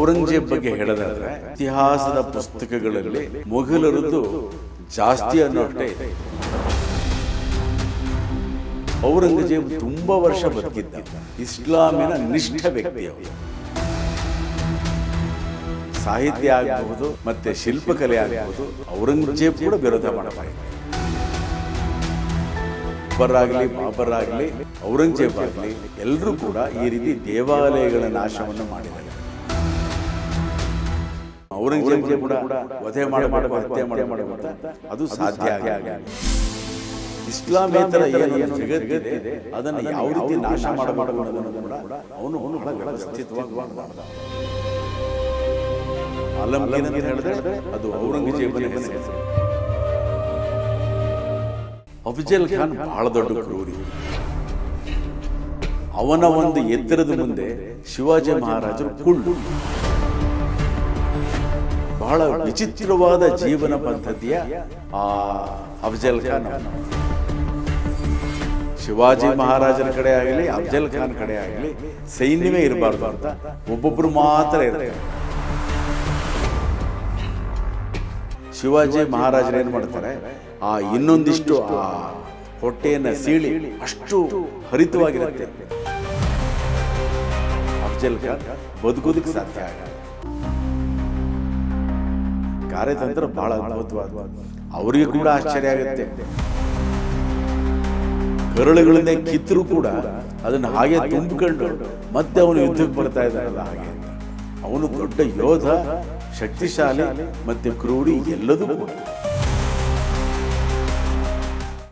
ಔರಂಗಜೇಬ್ ಬಗ್ಗೆ ಹೇಳೋದಾದ್ರೆ ಇತಿಹಾಸದ ಪುಸ್ತಕಗಳಲ್ಲಿ ಮೊಘಲರದ್ದು ಜಾಸ್ತಿ ಅನ್ನೋಷ್ಟೇ ಇದೆ. ಔರಂಗಜೇಬ್ ತುಂಬಾ ವರ್ಷ ಬದುಕಿದ್ದ ಇಸ್ಲಾಮಿನ ನಿಷ್ಠ ವ್ಯಕ್ತಿ ಅವರು ಸಾಹಿತ್ಯ ಆಗಬಹುದು ಮತ್ತೆ ಶಿಲ್ಪಕಲೆ ಆಗಬಹುದು ಔರಂಗಜೇಬ್ ಕೂಡ ವಿರೋಧ ಮಾಡ್ತಾ ಇದ್ದ. ಅಕ್ಬರ್ ಆಗಲಿ ಬಾಬರ್ ಆಗಲಿ ಔರಂಗಜೇಬ್ ಆಗಲಿ ಎಲ್ಲರೂ ಕೂಡ ಈ ರೀತಿ ದೇವಾಲಯಗಳ ನಾಶವನ್ನು ಮಾಡಿದ್ದಾರೆ. ಔರಂಗಜೇಬ್ ಕೂಡ ವಧೆ ಮಾಡಬೇಕು ಹತ್ಯೆ ಮಾಡಬೇಕು ಅಂತ ಅದು ಸಾಧ್ಯ ಇಸ್ಲಾಮೇತರ ಏನು ಜಗತ್ತಿದೆ ಅದನ್ನು ಯಾವ ರೀತಿ ನಾಶ ಮಾಡಬೇಕು ಅನ್ನೋದನ್ನು ಕೂಡ ಅವನು ಅವನು ವ್ಯವಸ್ಥಿತವಾಗಿ ಮಾಡಬಾರ್ದ ಆಲಂಗೀರ್ ಅಂತ ಹೇಳಿದ್ರೆ ಅದು ಔರಂಗಜೇಬನ ಹೆಸರು. ಅಫಜಲ್ ಖಾನ್ ಬಹಳ ದೊಡ್ಡ ಕ್ರೂರಿ. ಅವನ ಒಂದು ಎತ್ತರದ ಮುಂದೆ ಶಿವಾಜಿ ಮಹಾರಾಜರು ಕುಳ್ಳು. ಬಹಳ ವಿಚಿತ್ರವಾದ ಜೀವನ ಪದ್ಧತಿಯ ಆ ಅಫಜಲ್ ಖಾನ್. ಶಿವಾಜಿ ಮಹಾರಾಜರ ಕಡೆ ಆಗಲಿ, ಅಫಜಲ್ ಖಾನ್ ಕಡೆ ಆಗಲಿ ಸೈನ್ಯವೇ ಇರಬಾರ್ದು ಅಂತ ಒಬ್ಬೊಬ್ರು ಮಾತ್ರ ಇರ್ತಾರೆ. ಶಿವಾಜಿ ಮಹಾರಾಜರು ಏನು ಮಾಡ್ತಾರೆ? ಆ ಇನ್ನೊಂದಿಷ್ಟು ಆ ಹೊಟ್ಟೆಯನ್ನು ಸೀಳಿ ಅಷ್ಟು ಹರಿತವಾಗಿರುತ್ತೆ. ಅಫಜಲ್ ಖಾನ್ ಬದುಕೋದಕ್ಕೆ ಸಾಧ್ಯ ಆಗಲ್ಲ. ಕಾರ್ಯತಂತ್ರ ಬಹಳ ಅದ್ಭುತವಾದ ಅವರಿಗೆ ಕೂಡ ಆಶ್ಚರ್ಯ ಆಗುತ್ತೆ. ಕರಳುಗಳನ್ನೇ ಕಿತ್ತರೂ ಕೂಡ ಅದನ್ನು ಹಾಗೆ ತುಂಬಿಕೊಂಡು ಮತ್ತೆ ಅವನು ಯುದ್ಧಕ್ಕೆ ಬರ್ತಾ ಇದ್ದಾನಲ್ಲ ಹಾಗೆ. ಅವನು ದೊಡ್ಡ ಯೋಧ, ಶಕ್ತಿಶಾಲಿ ಮತ್ತೆ ಕ್ರೂರಿ ಎಲ್ಲದೂ ಕೂಡ.